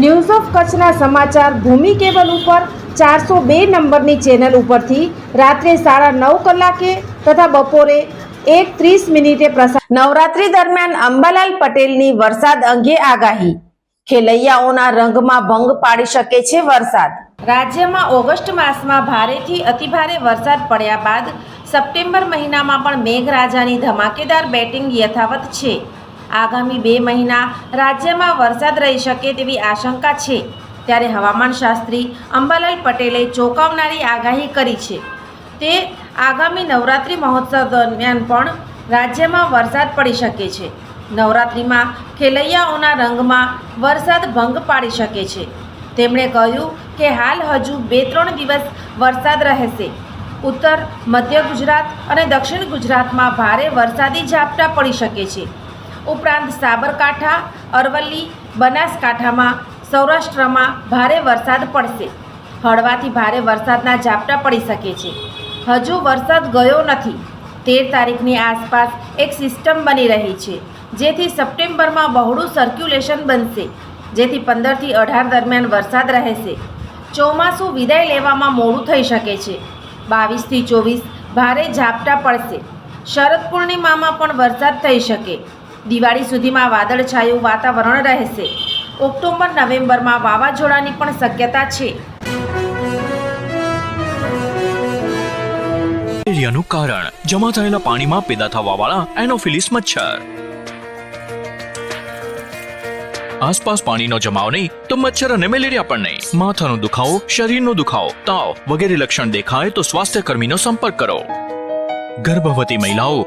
news of કચ્છના સમાચાર ભૂમિ cable ઉપર ચારસો બે નંબરની ચેનલ ઉપરથી રાત્રે સાડા નવ કલાકે તથા બપોરે એક ત્રીસ મિનિટે પ્રસાર નવરાત્રી દરમિયાન અંબાલાલ પટેલની વરસાદ અંગે આગાહી. ખેલૈયાઓના રંગમાં ભંગ પાડી શકે છે વરસાદ. રાજ્યમાં ઓગસ્ટ માસમાં ભારેથી અતિભારે વરસાદ પડ્યા બાદ સપ્ટેમ્બર મહિનામાં પણ મેઘરાજાની ધમાકેદાર બેટિંગ યથાવત છે. આગામી બે મહિના રાજ્યમાં વરસાદ રહી શકે તેવી આશંકા છે. ત્યારે હવામાન શાસ્ત્રી અંબાલાલ પટેલે ચોંકાવનારી આગાહી કરી છે. તે આગામી નવરાત્રિ મહોત્સવ દરમિયાન પણ રાજ્યમાં વરસાદ પડી શકે છે. નવરાત્રિમાં ખેલૈયાઓના રંગમાં વરસાદ ભંગ પાડી શકે છે. તેમણે કહ્યું કે હાલ હજુ બે ત્રણ દિવસ વરસાદ રહેશે. ઉત્તર, મધ્ય ગુજરાત અને દક્ષિણ ગુજરાતમાં ભારે વરસાદી ઝાપટા પડી શકે છે. ઉપરાંત સાબરકાંઠા, અરવલ્લી, બનાસકાંઠામાં સૌરાષ્ટ્રમાં ભારે વરસાદ પડશે. હળવાથી ભારે વરસાદના ઝાપટા પડી શકે છે. હજુ વરસાદ ગયો નથી. તેર તારીખની આસપાસ એક સિસ્ટમ બની રહી છે. જેથી સપ્ટેમ્બરમાં બહોળું સર્ક્યુલેશન બનશે. જેથી પંદરથી અઢાર દરમિયાન વરસાદ રહેશે. ચોમાસું વિદાય લેવામાં મોડું થઈ શકે છે. બાવીસથી ચોવીસ ભારે ઝાપટા પડશે. શરદ પૂર્ણિમામાં પણ વરસાદ થઈ શકે. દિવાળી સુધીમાં વાદળછાયું વાતાવરણ રહેશે. ઓક્ટોબર, નવેમ્બરમાં વાવાઝોડાની પણ શક્યતા છે. મેલેરિયાનું કારણ, જમા થયેલા પાણીમાં પેદા થવાવાળા એનોફિલિસ મચ્છર. આસપાસ પાણીનો જમાવ નહીં, તો મચ્છર અને મેલેરિયા પણ નહીં. માથાનો દુખાવો, શરીરનો દુખાવો, તાવ વગેરે લક્ષણ દેખાય તો સ્વાસ્થ્ય કર્મીનો સંપર્ક કરો. ગર્ભવતી મહિલાઓ